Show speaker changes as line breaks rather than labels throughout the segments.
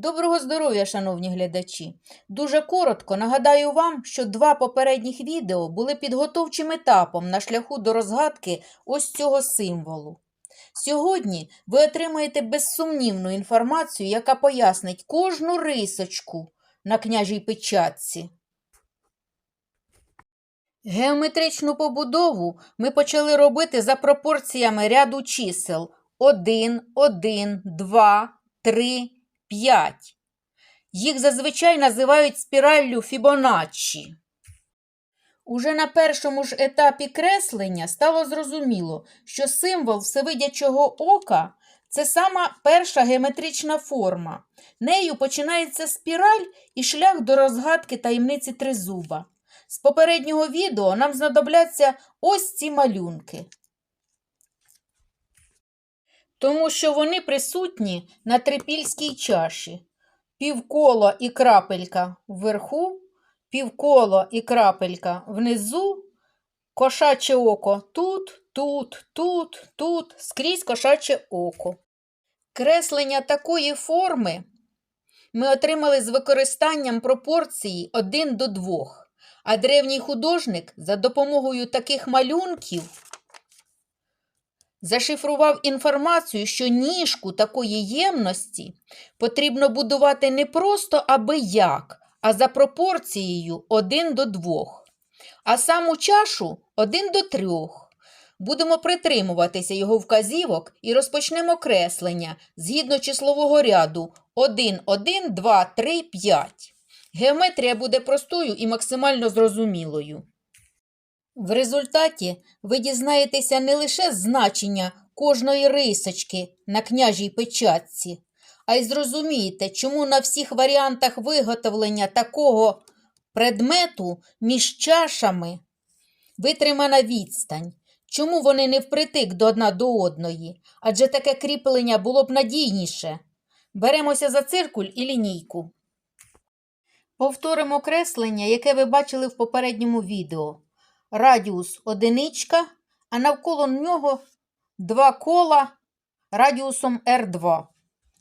Доброго здоров'я, шановні глядачі! Дуже коротко нагадаю вам, що два попередніх відео були підготовчим етапом на шляху до розгадки ось цього символу. Сьогодні ви отримаєте безсумнівну інформацію, яка пояснить кожну рисочку на княжій печатці. Геометричну побудову ми почали робити за пропорціями ряду чисел 1, 1, 2, 3, 5. Їх зазвичай називають спіраллю Фібоначчі. Уже на першому ж етапі креслення стало зрозуміло, що символ всевидячого ока це сама перша геометрична форма. Нею починається спіраль і шлях до розгадки таємниці тризуба. З попереднього відео нам знадобляться ось ці малюнки. Тому що вони присутні на трипільській чаші. Півколо і крапелька вверху, півколо і крапелька внизу, кошаче око тут, тут, тут, тут, скрізь кошаче око. Креслення такої форми ми отримали з використанням пропорції 1 до 2. А древній художник за допомогою таких малюнків зашифрував інформацію, що ніжку такої ємності потрібно будувати не просто аби як, а за пропорцією 1 до 2, а саму чашу 1 до 3. Будемо притримуватися його вказівок і розпочнемо креслення згідно числового ряду 1, 1, 2, 3, 5. Геометрія буде простою і максимально зрозумілою. В результаті ви дізнаєтеся не лише значення кожної рисочки на княжій печатці, а й зрозумієте, чому на всіх варіантах виготовлення такого предмету між чашами витримана відстань, чому вони не впритик до одна до одної, адже таке кріплення було б надійніше. Беремося за циркуль і лінійку. Повторимо креслення, яке ви бачили в попередньому відео. Радіус одиничка, а навколо нього два кола радіусом R2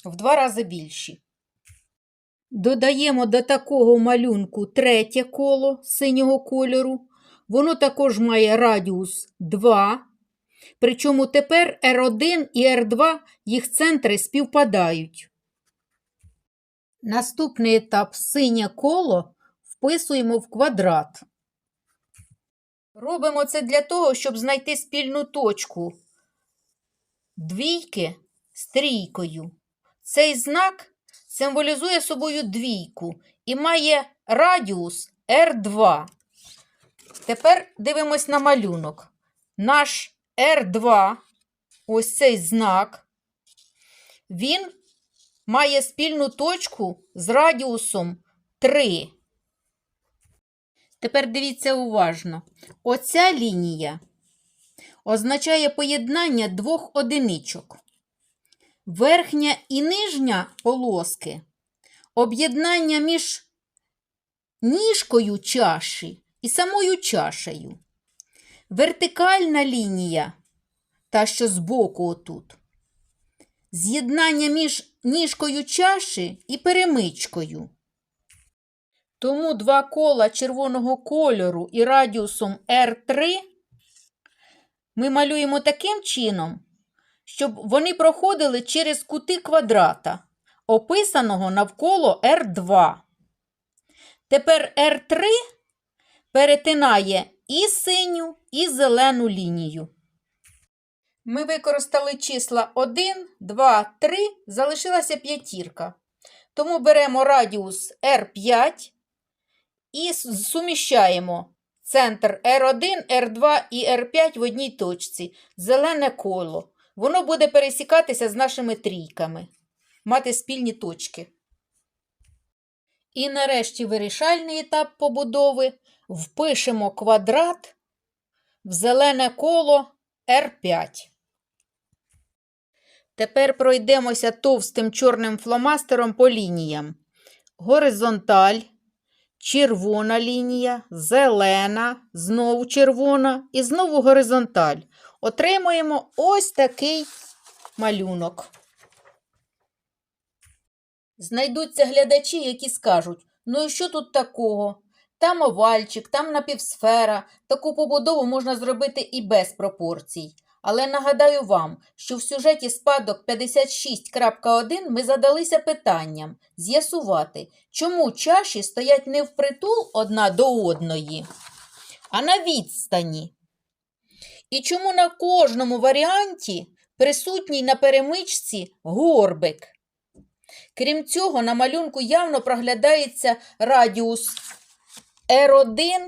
в два рази більші. Додаємо до такого малюнку третє коло синього кольору. Воно також має радіус 2. Причому тепер R1 і R2 їх центри співпадають. Наступний етап синє коло вписуємо в квадрат. Робимо це для того, щоб знайти спільну точку двійки з трійкою. Цей знак символізує собою двійку і має радіус R2. Тепер дивимось на малюнок. Наш R2, ось цей знак, він має спільну точку з радіусом 3. Тепер дивіться уважно. Оця лінія означає поєднання двох одиничок. Верхня і нижня полоски об'єднання між ніжкою чаші і самою чашею. Вертикальна лінія, та що збоку отут, з'єднання між ніжкою чаші і перемичкою. Тому два кола червоного кольору і радіусом R3 ми малюємо таким чином, щоб вони проходили через кути квадрата, описаного навколо R2. Тепер R3 перетинає і синю, і зелену лінію. Ми використали числа 1, 2, 3, залишилася п'ятірка. Тому беремо радіус R5 і суміщаємо центр R1, R2 і R5 в одній точці. Зелене коло. Воно буде пересікатися з нашими трійками, мати спільні точки. І нарешті вирішальний етап побудови впишемо квадрат в зелене коло R5. Тепер пройдемося товстим чорним фломастером по лініям. Горизонталь, червона лінія, зелена, знову червона і знову горизонталь. Отримуємо ось такий малюнок. Знайдуться глядачі, які скажуть: ну і що тут такого? Там овальчик, там напівсфера, таку побудову можна зробити і без пропорцій. Але нагадаю вам, що в сюжеті спадок 56.1 ми задалися питанням з'ясувати, чому чаші стоять не впритул одна до одної, а на відстані. І чому на кожному варіанті присутній на перемичці горбик. Крім цього, на малюнку явно проглядається радіус R1,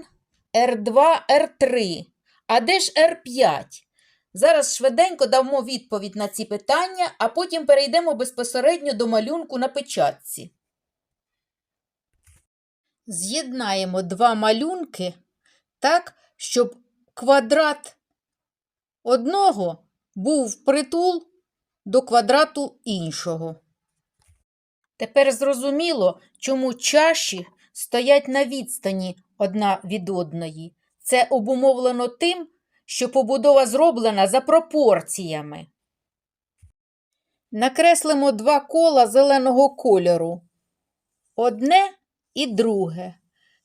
R2, R3. А де ж R5? Зараз швиденько дамо відповідь на ці питання, а потім перейдемо безпосередньо до малюнку на печатці. З'єднаємо два малюнки так, щоб квадрат одного був притул до квадрату іншого. Тепер зрозуміло, чому чаші стоять на відстані одна від одної. Це обумовлено тим, що побудова зроблена за пропорціями. Накреслимо два кола зеленого кольору. Одне і друге.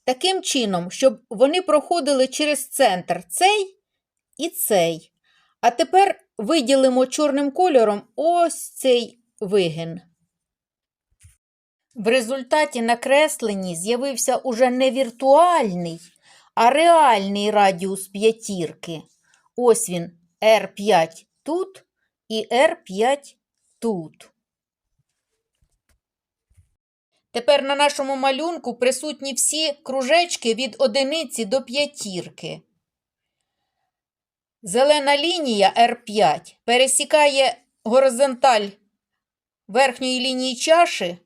Таким чином, щоб вони проходили через центр цей і цей. А тепер виділимо чорним кольором ось цей вигин. В результаті на кресленні з'явився уже не віртуальний, а реальний радіус п'ятірки. Ось він R5 тут і R5 тут. Тепер на нашому малюнку присутні всі кружечки від одиниці до п'ятірки. Зелена лінія R5 пересікає горизонталь верхньої лінії чаші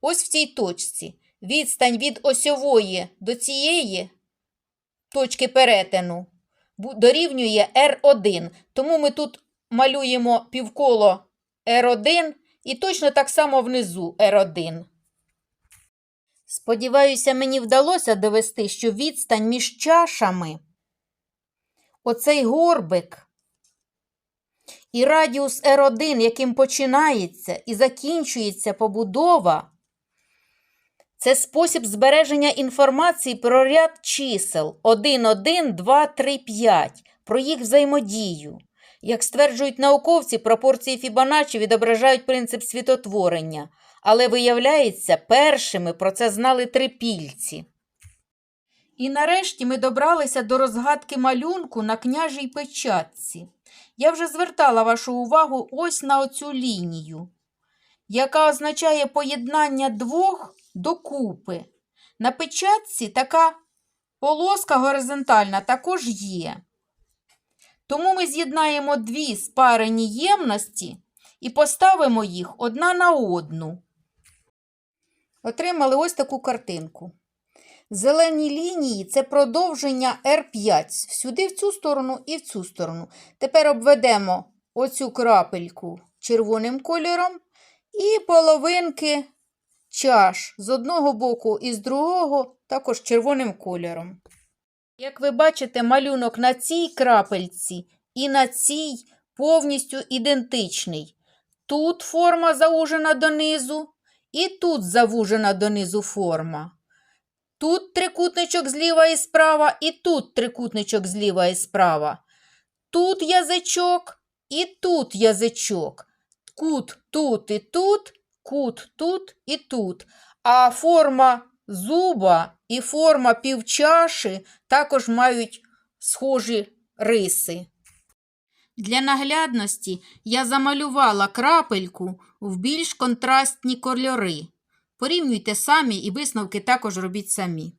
ось в цій точці. Відстань від осьової до цієї точки перетину дорівнює R1. Тому ми тут малюємо півколо R1 і точно так само внизу R1. Сподіваюся, мені вдалося довести, що відстань між чашами, оцей горбик і радіус R1, яким починається і закінчується побудова, це спосіб збереження інформації про ряд чисел 1, 1, 2, 3, 5, про їх взаємодію. Як стверджують науковці, пропорції Фібоначчі відображають принцип світотворення, але виявляється, першими про це знали трипільці. І нарешті ми добралися до розгадки малюнку на княжій печатці. Я вже звертала вашу увагу ось на оцю лінію, яка означає поєднання двох докупи. На печатці така полоска горизонтальна також є. Тому ми з'єднаємо дві спарені ємності і поставимо їх одна на одну. Отримали ось таку картинку. Зелені лінії це продовження R5. Сюди в цю сторону і в цю сторону. Тепер обведемо оцю крапельку червоним кольором і половинки чаш з одного боку і з другого також червоним кольором. Як ви бачите, малюнок на цій крапельці і на цій повністю ідентичний. Тут форма заужена донизу, і тут завужена донизу форма. Тут трикутничок зліва і справа, і тут трикутничок зліва і справа. Тут язичок і тут язичок. Кут тут і тут, кут тут і тут. А форма зуба і форма півчаші також мають схожі риси. Для наглядності я замалювала крапельку в більш контрастні кольори. Порівнюйте самі і висновки також робіть самі.